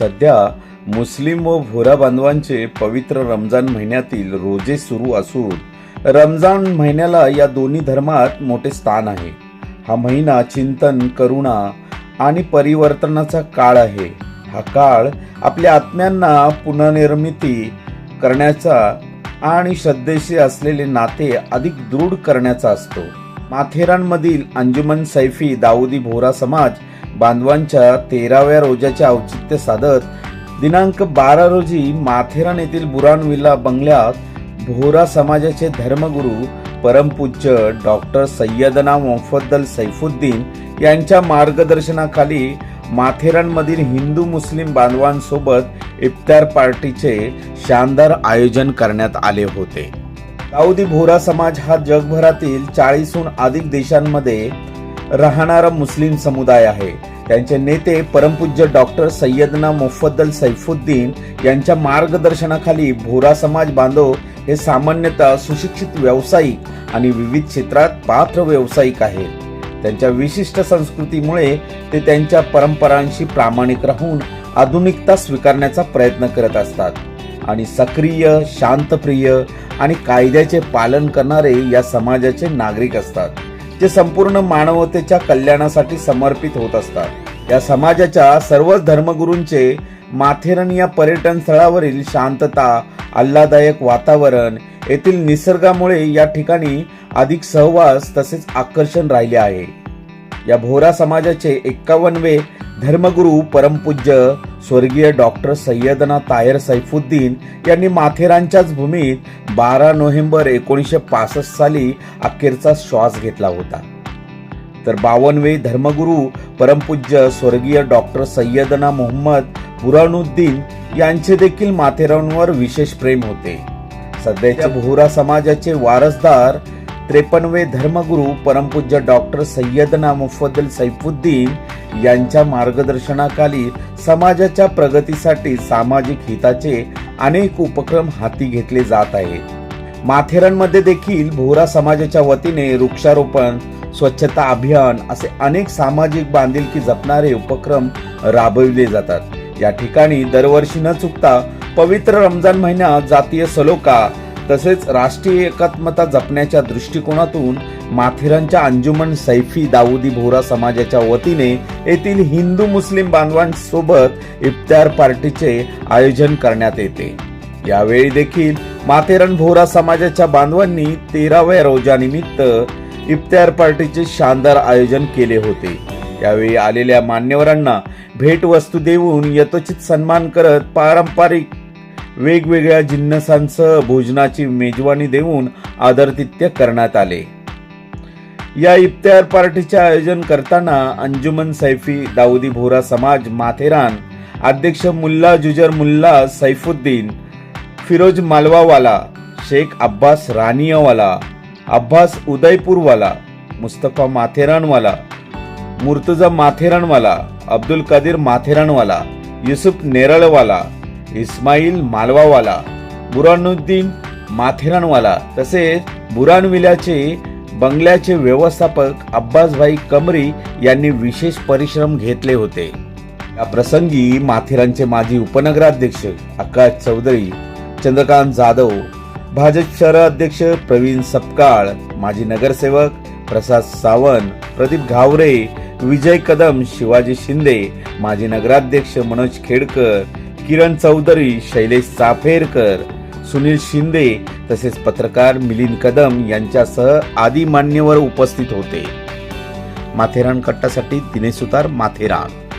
सध्या मुस्लिम व भोरा बांधवांचे पवित्र रमजान महिन्यातील रोजे सुरू असून रमजान महिन्याला या दोन्ही धर्मात मोठे स्थान आहे. हा महिना चिंतन करुणा आणि परिवर्तनाचा काळ आहे. हा काळ आपल्या आत्म्यांना पुनर्निर्मिती करण्याचा आणि श्रद्धेशी असलेले नाते अधिक दृढ करण्याचा असतो. माथेरानमधील अंजुमन सैफी दाऊदी भोरा समाज बांधवांच्या तेराव्या रोजाचे औचित्य साधत दिनांक बारा रोजी माथेरान येथील बुरान विला बंगल्यात भोरा समाजाचे धर्मगुरू परमपूज्य डॉक्टर सय्यदना मोफद्दल सैफुद्दीन यांच्या मार्गदर्शनाखाली माथेरानमधील हिंदू मुस्लिम बांधवांसोबत इफ्तार पार्टीचे शानदार आयोजन करण्यात आले होते. दाऊदी भोरा समाज हा जगभरातील चाळीसहून अधिक देशांमध्ये राहणारा मुस्लिम समुदाय आहे. त्यांचे नेते परमपूज्य डॉक्टर सय्यदना मोफद्दल सैफुद्दीन यांच्या मार्गदर्शनाखाली भोरा समाज बांधव हे सामान्यतः सुशिक्षित व्यावसायिक आणि विविध क्षेत्रात पात्र व्यावसायिक आहेत त्यांच्या विशिष्ट संस्कृतीमुळे ते त्यांच्या परंपरांशी प्रामाणिक राहून आधुनिकता स्वीकारण्याचा प्रयत्न करत असतात आणि सक्रिय शांतप्रिय आणि कायद्याचे पालन करणारे या समाजाचे नागरिक असतात. जे संपूर्ण मानवतेच्या कल्याणासाठी समर्पित होत असतात. या समाजाच्या सर्वच धर्मगुरूंचे माथेरन या पर्यटन स्थळावरील शांतता आल्हादायक वातावरण येथील निसर्गामुळे या ठिकाणी अधिक सहवास तसेच आकर्षण राहिले आहे. या भोरा समाजाचे एक्कावनवे धर्मगुरू परमपूज्य स्वर्गीय डॉक्टर सय्यदना तायर सैफुद्दीन यांनी माथेरानच्याच भूमीत बारा नोव्हेंबर एकोणीसशे पासष्ट साली अखेरचा श्वास घेतला होता. तर बावनवे धर्मगुरू परमपूज्य स्वर्गीय डॉक्टर सय्यदना मोहम्मद बुरानुद्दीन यांचे देखील माथेरानवर विशेष प्रेम होते. सध्याच्या भोरा समाजाचे वारसदार त्रेपन्नवे धर्मगुरू परमपूज्य डॉक्टर सय्यदना मुफद्दल सैफुद्दीन यांच्या मार्गदर्शनाखाली समाजाच्या प्रगतीसाठी सामाजिक हिताचे अनेक उपक्रम हाती घेतले जात आहेत. माथेरानमध्ये देखील भोरा समाजाच्या वतीने वृक्षारोपण स्वच्छता अभियान असे अनेक सामाजिक बांधिलकी जपणारे उपक्रम राबविले जातात. या ठिकाणी दरवर्षी न चुकता पवित्र रमजान महिन्यात जातीय सलोका तसेच राष्ट्रीय एकात्मता जपण्याच्या दृष्टिकोनातून माथेरानच्या अंजुमन सैफी दाऊदी भोरा समाजाच्या वतीने येथील हिंदू मुस्लिम बांधवांसोबत इफ्तार पार्टीचे आयोजन करण्यात येते. यावेळी देखील माथेरान भोरा समाजाच्या बांधवांनी तेराव्या रोजानिमित्त इफ्तार पार्टीचे शानदार आयोजन केले होते. यावेळी आलेल्या मान्यवरांना भेटवस्तू देऊन यथोचित सन्मान करत पारंपरिक वेगवेगळ्या जिन्नसांसह भोजनाची मेजवानी देऊन आदरतित्य करण्यात आले. या इफ्तार पार्टीचे आयोजन करताना अंजुमन सैफी दाऊदी भोरा समाज माथेरान अध्यक्ष मुल्ला जुजर मुल्ला सैफुद्दीन फिरोज मालवावाला शेख अब्बास रानियावाला अब्बास उदयपूरवाला मुस्तफा माथेरानवाला मुर्तुजा माथेरानवाला अब्दुल कदीर माथेरानवाला युसुफ नेरळवाला इस्माईल मालवावाला बुरानुद्दीन माथेरानवाला तसेच बुरानविल्याचे बंगल्याचे व्यवस्थापक अब्बासभाई कमरी यांनी विशेष परिश्रम घेतले होते. या प्रसंगी माथेरानचे माजी उपनगराध्यक्ष आकाश चौधरी चंद्रकांत जाधव भाजप शहर अध्यक्ष प्रवीण सपकाळ माजी नगरसेवक प्रसाद सावंत प्रदीप घावरे विजय कदम शिवाजी शिंदे माजी नगराध्यक्ष मनोज खेडकर किरण चौधरी शैलेश चाफेरकर सुनील शिंदे तसेच पत्रकार मिलिंद कदम यांच्यासह आदी मान्यवर उपस्थित होते. माथेरान कट्टासाठी दिनेश सुतार माथेरान.